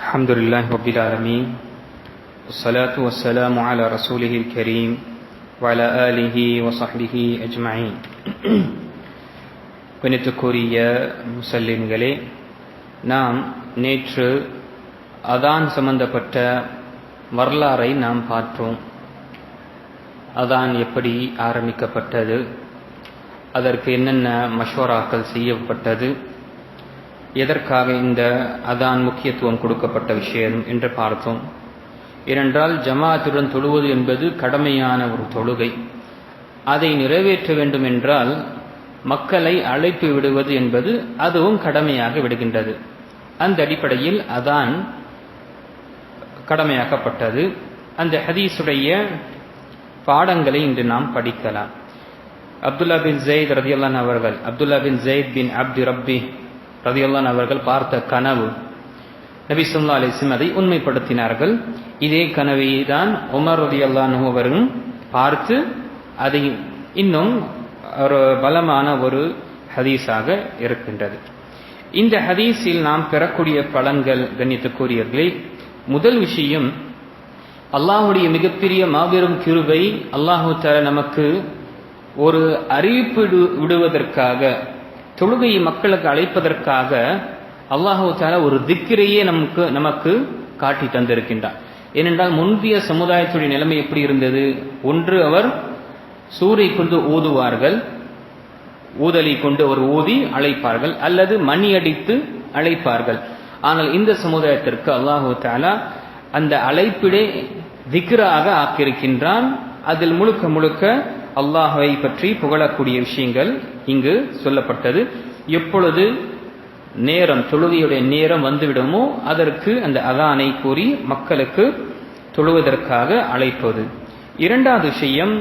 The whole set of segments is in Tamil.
الحمد لله رب العالمين والصلاة والسلام على رسوله الكريم وعلى آله وصحبه أجمعين கணித்துக்குரிய முசல்லின்களே நாம் நேற்று அதான் சம்பந்தப்பட்ட வரலாறை நாம் பார்த்தோம் அதான் எப்படி ஆரம்பிக்கப்பட்டது அதற்கு என்னென்ன மஷோராக்கள் செய்யப்பட்டது எதற்காக இந்த அதான் முக்கியத்துவம் கொடுக்கப்பட்ட விஷயம் என்று பார்த்தோம். ஏனென்றால் ஜமாத்துடன் தொழுவது என்பது கடமையான ஒரு தொழுகை. அதை நிறைவேற்ற வேண்டும் என்றால் மக்களை அழைப்பு விடுவது என்பது அதுவும் கடமையாக விடுகின்றது. அந்த அடிப்படையில் அதான் கடமையாக்கப்பட்டது. அந்த ஹதீஸுடைய பாடங்களை இன்று நாம் படிக்கலாம். அப்துல்லா பின் ஜெயித் ரதியல்லான் அவர்கள் அப்துல்லா பின் ஜெயித் பின் அப்தி ரப்பி ரதியல்லான் அவர்கள் பார்த்த கனவு. நபி சொல்லா அலிஸ்லம் அதை உண்மைப்படுத்தினார்கள். இதே கனவை தான் உமர் ரதியுல்லான் அவர்களும் பார்த்து அதை இன்னும் ஒரு பலமான ஒரு ஹதீஸாக இருக்கின்றது. இந்த ஹதீஸில் நாம் பெறக்கூடிய பலன்கள் கண்ணியத்துக்குரியவர்களே முதல் விஷயம் அல்லாஹுடைய மிகப்பெரிய மாபெரும் கிருபை அல்லாஹு தர நமக்கு ஒரு அறிவிப்பு விடுவதற்காக தொழுகையை மக்களுக்கு அழைப்பதற்காக அல்லாஹு தால ஒரு திக்கிரையே நமக்கு நமக்கு காட்டி தந்திருக்கின்றார். ஏனென்றால் முந்தைய சமுதாயத்துடைய நிலைமை எப்படி இருந்தது? ஒன்று அவர் சூரை கொண்டு ஊதுவார்கள். ஊதலை கொண்டு அவர் ஊதி அழைப்பார்கள். அல்லது மணி அடித்து அழைப்பார்கள். ஆனால் இந்த சமுதாயத்திற்கு அல்லாஹு தாலா அந்த அழைப்பிடே திக்ராக ஆக்கியிருக்கின்றான். அதில் முழுக்க முழுக்க அல்லாஹை பற்றி புகழக்கூடிய விஷயங்கள் இங்கு சொல்லப்பட்டது. எப்பொழுது நேரம் தொழுகையுடைய நேரம் வந்துவிடுமோ அதற்கு அந்த அதானை கூறி மக்களுக்கு தொழுவதற்காக அழைப்பது. இரண்டாவது விஷயம்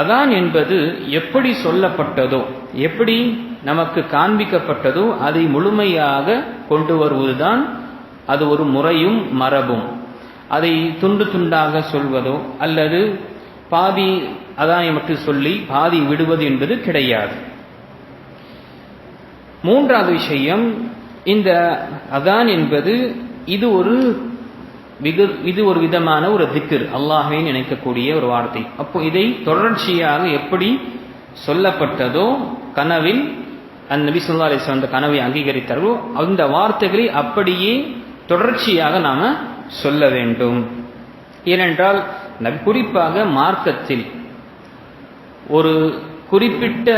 அதான் என்பது எப்படி சொல்லப்பட்டதோ எப்படி நமக்கு காண்பிக்கப்பட்டதோ அதை முழுமையாக கொண்டு வருவதுதான் அது ஒரு முறையும் மரபும். அதை துண்டு துண்டாக சொல்வதோ அல்லது பாதி அதான் எமக்கு சொல்லி பாதி விடுவது என்பது கிடையாது. மூன்றாவது விஷயம் இந்த அதான் என்பது இது ஒரு இது ஒரு விதமான ஒரு திக்கர் அல்லாஹை நினைக்கக்கூடிய ஒரு வார்த்தை. அப்போ இதை தொடர்ச்சியாக எப்படி சொல்லப்பட்டதோ கனவில் அந்த நபி சொல்லா அந்த கனவை அங்கீகரித்தார்களோ அந்த வார்த்தைகளை அப்படியே தொடர்ச்சியாக நாம சொல்ல வேண்டும். ஏனென்றால் குறிப்பாக மார்க்கத்தில் ஒரு குறிப்பிட்ட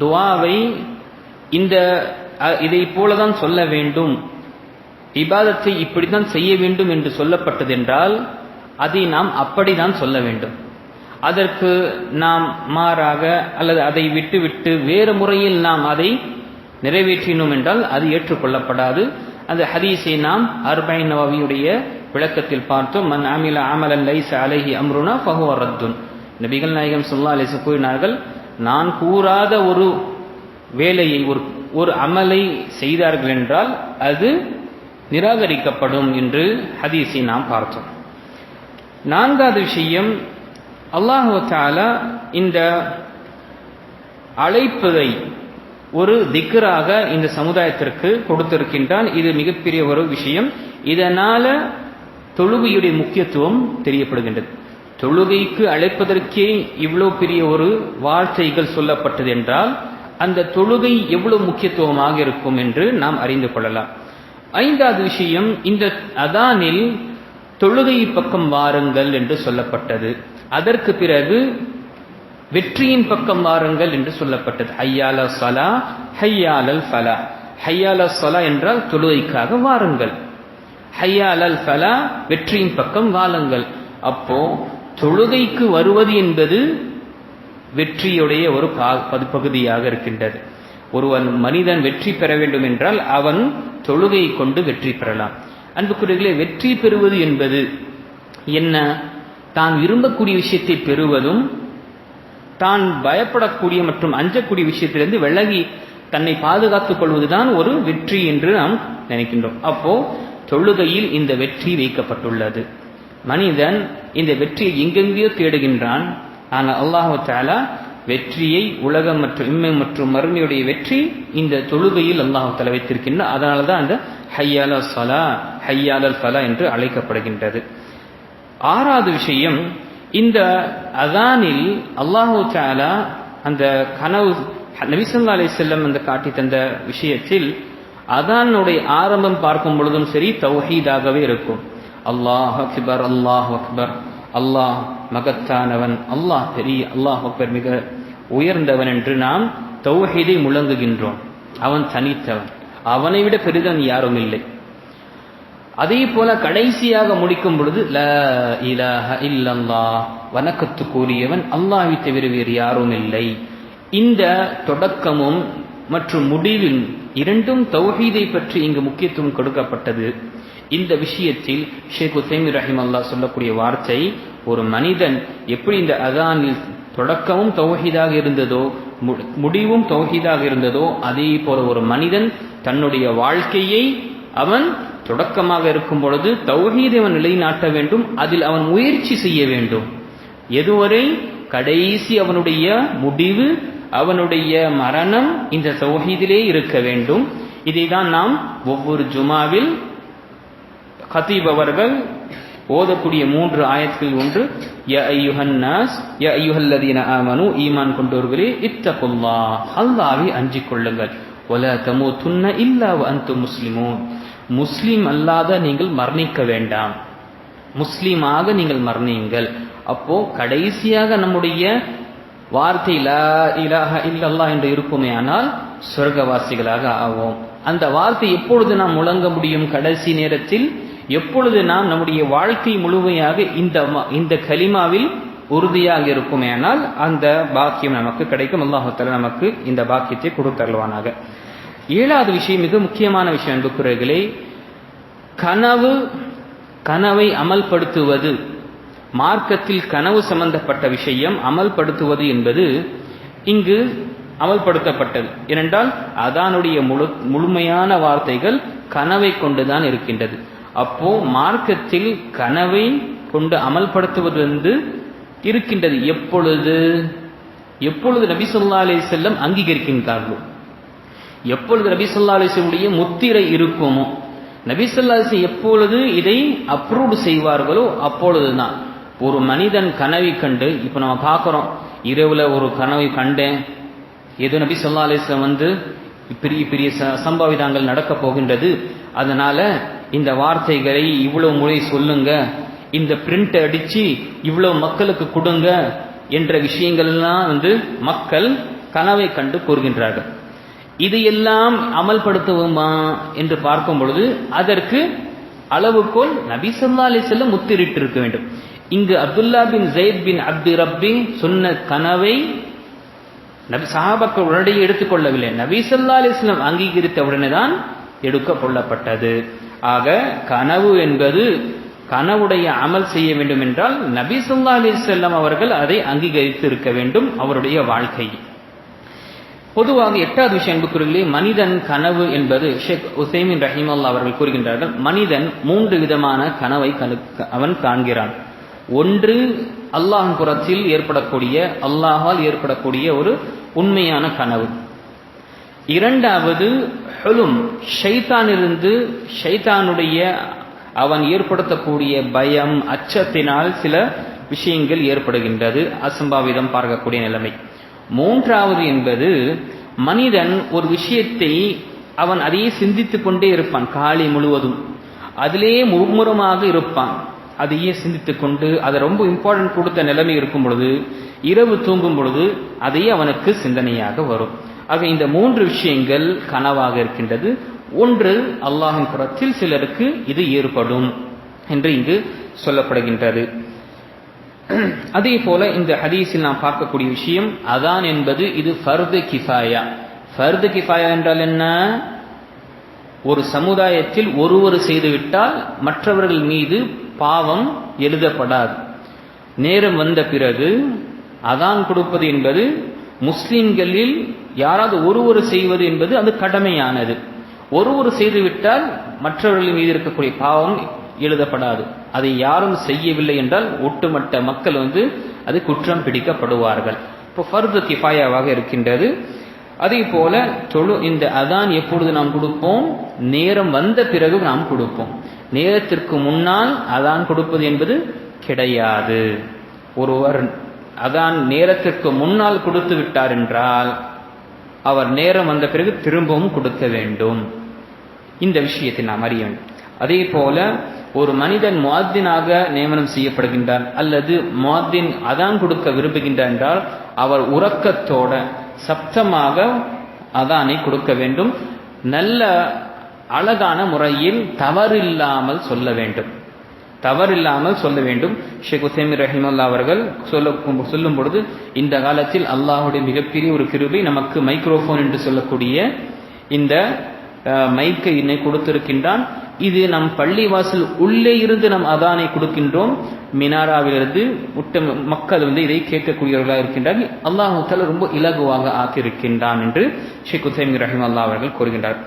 துவாவை இந்த இதை போலதான் சொல்ல வேண்டும். இபாதத்தை இப்படித்தான் செய்ய வேண்டும் என்று சொல்லப்பட்டதென்றால் அதை நாம் அப்படிதான் சொல்ல வேண்டும். அதற்கு நாம் மாறாக அல்லது அதை விட்டுவிட்டு வேறு முறையில் நாம் அதை நிறைவேற்றினோம் என்றால் அது ஏற்றுக்கொள்ளப்படாது. அந்த ஹதீஸை நாம் அர்பைன் நவாவியுடைய விளக்கத்தில் பார்த்தோம் மன் அமில அமலன் லைச அலஹி அம்ருனா ஃபஹுவ ரத்துன். நபிகள் நாயகம் சொல்லா அலிசு கூறினார்கள் நான் கூறாத ஒரு வேலையை ஒரு ஒரு அமலை செய்தார்கள் என்றால் அது நிராகரிக்கப்படும் என்று ஹதீஸை நாம் பார்த்தோம். நான்காவது விஷயம் அல்லாஹு தாலா இந்த அழைப்பதை ஒரு திக்கராக இந்த சமுதாயத்திற்கு கொடுத்திருக்கின்றான். இது மிகப்பெரிய ஒரு விஷயம். இதனால தொழுகையுடைய முக்கியத்துவம் தெரியப்படுகின்றது. தொழுகைக்கு அழைப்பதற்கே இவ்வளோ பெரிய ஒரு வார்த்தைகள் சொல்லப்பட்டது என்றால் அந்த தொழுகை எவ்வளவு முக்கியத்துவமாக இருக்கும் என்று நாம் அறிந்து கொள்ளலாம். ஐந்தாவது விஷயம் இந்த அதானில் தொழுகை பக்கம் வாருங்கள் என்று சொல்லப்பட்டது. அதற்கு பிறகு வெற்றியின் பக்கம் வாருங்கள் என்று சொல்லப்பட்டது. ஹையால சலா ஹையாலல் ஃபலா. ஹையால சலா என்றால் தொழுகைக்காக வாருங்கள். ஹையாலல் ஃபலா வெற்றியின் பக்கம் வாழுங்கள். அப்போ தொழுகைக்கு வருவது என்பது வெற்றியுடைய ஒரு பகுதியாக இருக்கின்றது. ஒருவன் மனிதன் வெற்றி பெற வேண்டும் என்றால் அவன் தொழுகையை கொண்டு வெற்றி பெறலாம். அன்புக்குரியர்களே வெற்றி பெறுவது என்பது என்ன? தான் விரும்பக்கூடிய விஷயத்தை பெறுவதும் தான் பயப்படக்கூடிய மற்றும் அஞ்சக்கூடிய விஷயத்திலிருந்து விலகி தன்னை பாதுகாத்துக் கொள்வதுதான் ஒரு வெற்றி என்று நாம் நினைக்கின்றோம். அப்போ தொழுகையில் இந்த வெற்றி வைக்கப்பட்டுள்ளது. மனிதன் இந்த வெற்றியை எங்கெங்கேயோ தேடுகின்றான். ஆனால் அல்லாஹு தாலா வெற்றியை உலகம் மற்றும் இம்மை மற்றும் மறுமையுடைய வெற்றி இந்த தொழுகையில் அல்லாஹு தலை வைத்திருக்கின்ற அதனால தான் அந்த ஹையால சலா ஹையால சலா என்று அழைக்கப்படுகின்றது. ஆறாவது விஷயம் இந்த அதானில் அல்லாஹு தாலா அந்த கனவு நபிசல்லா அலி செல்லம் அந்த காட்டி தந்த விஷயத்தில் அதானுடைய ஆரம்பம் பார்க்கும் பொழுதும் சரி தௌஹீதாகவே இருக்கும். அல்லாஹ் அக்பர் அல்லாஹ் அக்பர். அல்லாஹ் மகத்தானவன். அல்லாஹ் பெரிய அல்லாஹ் அக்பர் மிக உயர்ந்தவன் என்று நாம் தௌஹீதை முழங்குகின்றோம். அவன் தனித்தவன். அவனை விட பெரிதன் யாரும் இல்லை. அதே போல கடைசியாக முடிக்கும் பொழுது ல இலஹ இல்லல்லா வணக்கத்துக்குரியவன் அல்லாஹை தவிர வேறு யாரும் இல்லை. இந்த தொடக்கமும் மற்றும் முடிவில் இரண்டும் தௌஹீதை பற்றி இங்கு முக்கியத்துவம் கொடுக்கப்பட்டது. இந்த விஷயத்தில் ஷேக் உசைமி ரஹிம் அல்லா சொல்லக்கூடிய வார்த்தை ஒரு மனிதன் எப்படி இந்த அதானில் தொடக்கமும் தௌஹீதாக இருந்ததோ முடிவும் தௌஹீதாக இருந்ததோ அதே போல ஒரு மனிதன் தன்னுடைய வாழ்க்கையை அவன் தொடக்கமாக இருக்கும் பொழுது தௌஹீதை அவன் நிலைநாட்ட வேண்டும் அதில் அவன் முயற்சி செய்ய வேண்டும். எதுவரை? கடைசி அவனுடைய முடிவு அவனுடைய மரணம் இந்த சௌஹீதிலே இருக்க வேண்டும். இதை தான் நாம் ஒவ்வொரு ஜுமாவில் கத்தீப் அவர்கள் ஓதக்கூடிய மூன்று ஆயத்தில் ஒன்று ய ஐயுஹன்னாஸ் ய ஐயுஹல்லதீன ஆமனு ஈமான் கொண்டோர்களே இத்தகுல்லா அல்லாவை அஞ்சிக் கொள்ளுங்கள். ஒல தமோ துன்ன இல்லா அந்து முஸ்லிமோன். முஸ்லீம் அல்லாத நீங்கள் மரணிக்க வேண்டாம். முஸ்லீமாக நீங்கள் மரணியுங்கள். அப்போ கடைசியாக நம்முடைய வார்த்தை லா இலாக இல்லல்லா என்று இருக்குமே ஆனால் சொர்க்கவாசிகளாக ஆவோம். அந்த வார்த்தை எப்பொழுது நாம் முழங்க முடியும் கடைசி நேரத்தில்? எப்பொழுது நாம் நம்முடைய வாழ்க்கை முழுமையாக இந்த இந்த கலிமாவில் உறுதியாக இருக்குமே ஆனால் அந்த பாக்கியம் நமக்கு கிடைக்கும். அல்லாஹால நமக்கு இந்த பாக்கியத்தை கொடுத்தருவானாக ஏழாவது விஷயம் மிக முக்கியமான விஷயம் அன்புக்குறைகளே கனவு கனவை அமல்படுத்துவது. மார்க்கத்தில் கனவு சம்பந்தப்பட்ட விஷயம் அமல்படுத்துவது என்பது இங்கு அமல்படுத்தப்பட்டது. ஏனென்றால் அதானுடைய முழு முழுமையான வார்த்தைகள் கனவை கொண்டுதான் இருக்கின்றது. அப்போ மார்க்கத்தில் கனவை கொண்டு அமல்படுத்துவது வந்து இருக்கின்றது. எப்பொழுது? எப்பொழுது நபி சொல்லா அலி செல்லம் அங்கீகரிக்கின்றார்களோ? எப்பொழுது நபி சொல்லா அலிசல்லுடைய முத்திரை இருக்குமோ? நபி சொல்லா எப்பொழுது இதை அப்ரூவ் செய்வார்களோ அப்பொழுதுதான். ஒரு மனிதன் கனவை கண்டு இப்போ நம்ம பார்க்குறோம் இரவில் ஒரு கனவை கண்டேன். ஏதோ நபி சொல்லா அலிஸ்லாம் வந்து பெரிய பெரிய சம்பாவிதங்கள் நடக்க போகின்றது. அதனால இந்த வார்த்தைகளை இவ்வளவு முறை சொல்லுங்க இந்த பிரிண்ட் அடிச்சு இவ்வளவு மக்களுக்கு கொடுங்க என்ற விஷயங்கள்லாம் வந்து மக்கள் கனவை கண்டு கூறுகின்றார்கள். இது எல்லாம் அமல்படுத்துவோமா என்று பார்க்கும் பொழுது அதற்கு அளவுக்கோல் நபி சொல்லா அலிசல்ல முத்திரிட்டு இருக்க வேண்டும். இங்கு Abdullah bin Zaid bin Abdu Rabbi சொன்ன கனவை நபி சஹாபாக்கள் உடனடியே எடுத்துக்கொள்ளவில்லை நபி சொல்லா அலிஸ்லாம் அங்கீகரித்த உடனே தான் எடுக்க கொள்ளப்பட்டது ஆக கனவு என்பது கனவுடைய அமல் செய்ய வேண்டும் என்றால் நபி சொல்லா அலிசல்லாம் அவர்கள் அதை அங்கீகரித்து இருக்க வேண்டும் அவருடைய வாழ்க்கை. பொதுவாக எட்டாவது விஷயம் என்பது மனிதன் கனவு என்பது ஷேக் உசைமின் ரஹிமல்லா அவர்கள் கூறுகின்றார்கள் மனிதன் மூன்று விதமான கனவை அவன் காண்கிறான். ஒன்று அல்லாஹின் புறத்தில் ஏற்படக்கூடிய அல்லாஹால் ஏற்படக்கூடிய ஒரு உண்மையான கனவு. இரண்டாவது ஹெலும் ஷைத்தானிருந்து ஷைத்தானுடைய அவன் ஏற்படுத்தக்கூடிய பயம் அச்சத்தினால் சில விஷயங்கள் ஏற்படுகின்றது. அசம்பாவிதம் பார்க்கக்கூடிய நிலைமை. மூன்றாவது என்பது மனிதன் ஒரு விஷயத்தை அவன் அதையே சிந்தித்துக் கொண்டே இருப்பான் காலை முழுவதும். அதிலேயே மும்முரமாக இருப்பான். அதையே சிந்தித்து கொண்டு அதை ரொம்ப இம்பார்ட்டன்ட் கொடுத்த நிலைமை இருக்கும் பொழுது இரவு தூங்கும் பொழுது அதையே அவனுக்கு சிந்தனையாக வரும். ஆக இந்த மூன்று விஷயங்கள் கனவாக இருக்கின்றது. ஒன்று அல்லாஹின் புறத்தில் சிலருக்கு இது ஏற்படும் என்று இங்கு சொல்லப்படுகின்றது. அதே போல இந்த ஹதீஸில் நாம் பார்க்கக்கூடிய விஷயம் அதான் என்பது இது ஃபர்து கிஃபாயா. ஃபர்து கிஃபாயா என்றால் என்ன? ஒரு சமுதாயத்தில் ஒருவர் செய்துவிட்டால் மற்றவர்கள் மீது பாவம் எழுதப்படாது. நேரம் வந்த பிறகு அதான் கொடுப்பது என்பது முஸ்லிம்களில் யாராவது ஒருவர் செய்வது என்பது அது கடமையானது. ஒருவர் செய்துவிட்டால் மற்றவர்கள் மீது இருக்கக்கூடிய பாவம் எழுதப்படாது. அதை யாரும் செய்யவில்லை என்றால் ஒட்டுமொத்த மக்கள் வந்து அது குற்றம் பிடிக்கப்படுவார்கள். இப்போ ஃபர்து கிஃபாயாவாக இருக்கின்றது. அதே போல தொழு இந்த அதான் எப்பொழுது நாம் கொடுப்போம்? நேரம் வந்த பிறகு நாம் கொடுப்போம். நேரத்திற்கு முன்னால் அதான் கொடுப்பது என்பது கிடையாது. ஒருவர் அதான் நேரத்திற்கு முன்னால் கொடுத்து விட்டார் என்றால் அவர் நேரம் வந்த பிறகு திரும்பவும் கொடுக்க வேண்டும். இந்த விஷயத்தை நாம் அறிய வேண்டும். அதே போல ஒரு மனிதன் முவாத்தினாக நியமனம் செய்யப்படுகின்றார் அல்லது முவாத்தின் அதான் கொடுக்க விரும்புகின்றார் என்றால் அவர் உறக்கத்தோட சப்தமாக அதானை கொடுக்க வேண்டும். நல்ல அழகான முறையில் தவறில்லாமல் சொல்ல வேண்டும். தவறில்லாமல் சொல்ல வேண்டும். ஷேக் உசேமி ரஹிமுல்லா அவர்கள் சொல்ல சொல்லும் பொழுது இந்த காலத்தில் அல்லாஹுடைய மிகப்பெரிய ஒரு கிருபை நமக்கு மைக்ரோஃபோன் என்று சொல்லக்கூடிய இந்த மைக்கை இன்னை கொடுத்திருக்கின்றான். இது நம் பள்ளிவாசல் உள்ளே இருந்து நம் அதானை கொடுக்கின்றோம். மினாராவிலிருந்து முட்ட மக்கள் வந்து இதை கேட்கக்கூடியவர்களாக இருக்கின்றார்கள். அல்லாஹு ரொம்ப இலகுவாக ஆக்கியிருக்கின்றான் என்று ஷேக் உசைமி ரஹிமல்லா அவர்கள் கூறுகின்றார்.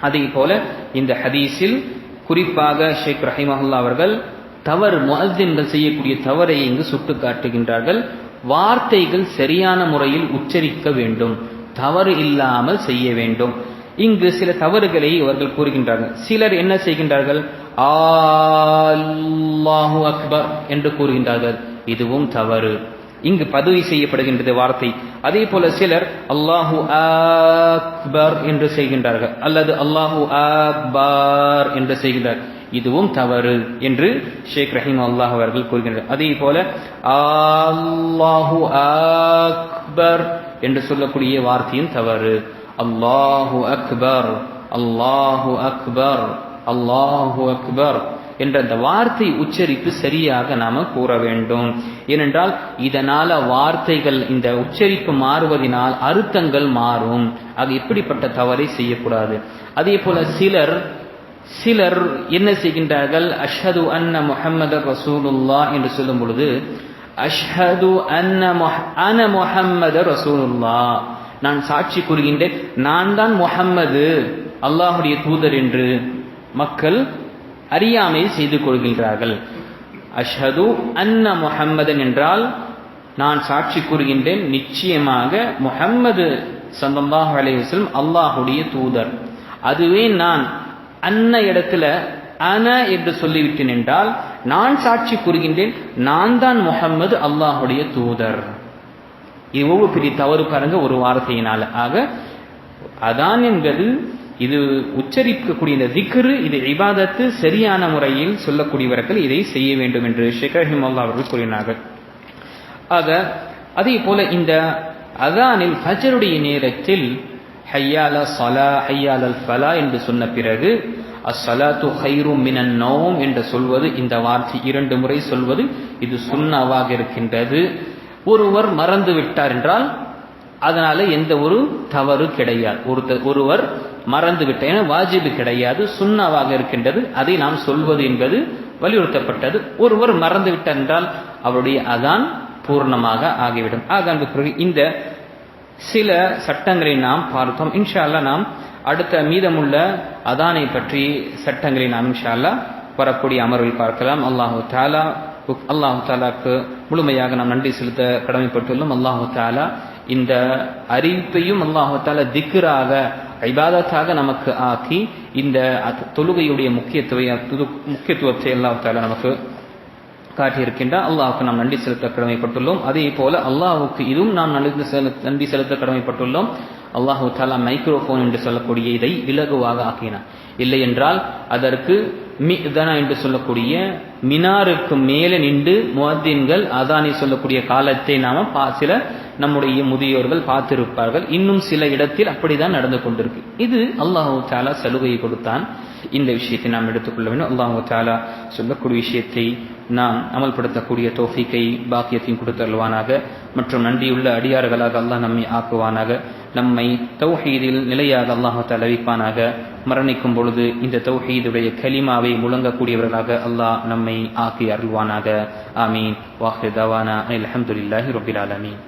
அதே போல இந்த ஹதீஸில் குறிப்பாக ஷேக் ரஹிமஹுல்லா அவர்கள் தவறு முஅத்தின்கள் செய்யக்கூடிய தவறை இங்கு சுட்டு காட்டுகின்றார்கள் வார்த்தைகள் சரியான முறையில் உச்சரிக்க வேண்டும். தவறு இல்லாமல் செய்ய வேண்டும். இங்கு சில தவறுகளை அவர்கள் கூறுகின்றார்கள். சிலர் என்ன செய்கின்றார்கள்? ஆல்லாஹு அக்பர் என்று கூறுகின்றார்கள். இதுவும் தவறு. இங்கு பதவி செய்யப்படுகின்றது வார்த்தை. அதே போல சிலர் அல்லாஹு அக்பர் என்று செய்கின்றார்கள். அல்லது அல்லாஹு அக்பார் என்று செய்கின்றார். இதுவும் தவறு என்று ஷேக் ரஹீம் அல்லாஹ் அவர்கள் கூறுகின்றனர். அதே போல அல்லாஹு அக்பர் என்று சொல்லக்கூடிய வார்த்தையும் தவறு. அல்லாஹு அக்பர் அல்லாஹு அக்பர் அல்லாஹு அக்பர். என்ற அந்த வார்த்தை உச்சரிப்பு சரியாக நாம் கூற வேண்டும். ஏனென்றால் இதனால் வார்த்தைகள் இந்த உச்சரிப்பு மாறுவதனால் அர்த்தங்கள் மாறும். அது எப்படிப்பட்ட தவறை செய்யக்கூடாது. அதே போல சிலர் சிலர் என்ன செய்கின்றார்கள்? அஷ்ஹது அன்ன முஹம்மது ரசூலுல்லா என்று சொல்லும் பொழுது அஷ்ஹது அன்ன அன முஹம்மது ரசூலுல்லா நான் சாட்சி கூறுகின்றேன் நான் தான் முஹம்மது அல்லாஹுடைய தூதர் என்று. மக்கள் அறியாமை செய்து கொள்கின்றார்கள். அஷ்ஹது அன்ன முஹம்மதன் என்றால் நான் சாட்சி கூறுகின்றேன். நிச்சயமாக முஹம்மது சல்லல்லாஹு அலைவசம் அல்லாஹுடைய தூதர். அதுவே நான் அன்ன இடத்துல அன என்று சொல்லிவிட்டேன் என்றால் நான் சாட்சி கூறுகின்றேன். நான் தான் முகம்மது அல்லாஹுடைய தூதர். இவ்வளவு பெரிய தவறு பாருங்க ஒரு வார்த்தையினால. ஆக அதான் என்பது இது உச்சரிக்கக்கூடிய இந்த திக்ரு இது இபாதத்து சரியான முறையில் சொல்லக்கூடியவர்கள் இதை செய்ய வேண்டும் என்று ஷேக் ரஹிமல்லா அவர்கள் கூறினார்கள். ஆக அதே போல இந்த அதானில் ஹஜருடைய நேரத்தில் ஹையால சலா ஹையால் அல் ஃபலா என்று சொன்ன பிறகு அஸ்ஸலாத்து ஹைரு மினன் நோம் என்று சொல்வது இந்த வார்த்தை இரண்டு முறை சொல்வது இது சுண்ணாவாக இருக்கின்றது. ஒருவர் மறந்து விட்டார் என்றால் அதனால எந்த ஒரு தவறு கிடையாது. ஒருத்தர் ஒருவர் மறந்துவிட்டேன். என வாஜிபு கிடையாது சுண்ணாவாக இருக்கின்றது. அதை நாம் சொல்வது என்பது வலியுறுத்தப்பட்டது. ஒருவர் மறந்து என்றால் அவருடைய அதான் பூர்ணமாக ஆகிவிடும். ஆக பிறகு இந்த சில சட்டங்களை நாம் பார்த்தோம். இன்ஷால்லா நாம் அடுத்த மீதமுள்ள அதானை பற்றி சட்டங்களை நாம் இன்ஷால்லா வரக்கூடிய அமர்வில் பார்க்கலாம். அல்லாஹு தாலா அல்லாஹு தாலாக்கு முழுமையாக நாம் நன்றி செலுத்த கடமைப்பட்டுள்ளோம். அல்லாஹு தாலா இந்த அறிவிப்பையும் அல்லாஹு தாலா திக்ராக ஐபாதத்தாக நமக்கு ஆக்கி இந்த தொழுகையுடைய முக்கியத்துவ முக்கியத்துவத்தை அல்லாஹு நமக்கு காட்டியிருக்கின்றார் அல்லாஹுக்கு நாம் நன்றி செலுத்த கடமைப்பட்டுள்ளோம். அதே போல அல்லாஹுக்கு இதுவும் நாம் நன்றி செலுத்த நன்றி செலுத்த கடமைப்பட்டுள்ளோம். அல்லாஹு தாலா மைக்ரோஃபோன் என்று சொல்லக்கூடிய இதை இலகுவாக ஆக்கினான். இல்லை என்றால் அதற்கு மிதனா என்று சொல்லக்கூடிய மினாருக்கு மேலே நின்று முவத்தின்கள் அதானி சொல்லக்கூடிய காலத்தை நாம பா சில நம்முடைய முதியோர்கள் பார்த்திருப்பார்கள். இன்னும் சில இடத்தில் அப்படிதான் நடந்து கொண்டிருக்கு. இது அல்லாஹு தாலா சலுகையை கொடுத்தான். இந்த விஷயத்தை நாம் எடுத்துக்கொள்ள வேண்டும். அல்லாஹு தாலா சொல்லக்கூடிய விஷயத்தை நாம் அமல்படுத்தக்கூடிய தோஃபிக்கை பாக்கியத்தையும் கொடுத்தருள்வானாக மற்றும் நன்றியுள்ள அடியார்களாக அல்லாஹ் நம்மை ஆக்குவானாக. நம்மை தௌஹீதில் நிலையாக அல்லாஹு தாலா வைப்பானாக. மரணிக்கும் பொழுது இந்த தௌஹீதுடைய கலிமாவை முழங்கக்கூடியவர்களாக அல்லாஹ் நம்மை ஆக்கி அருள்வானாக. ஆமீன். வாஹிதாவானா அலமதுல்லாஹி அல்ஹம்துலில்லாஹி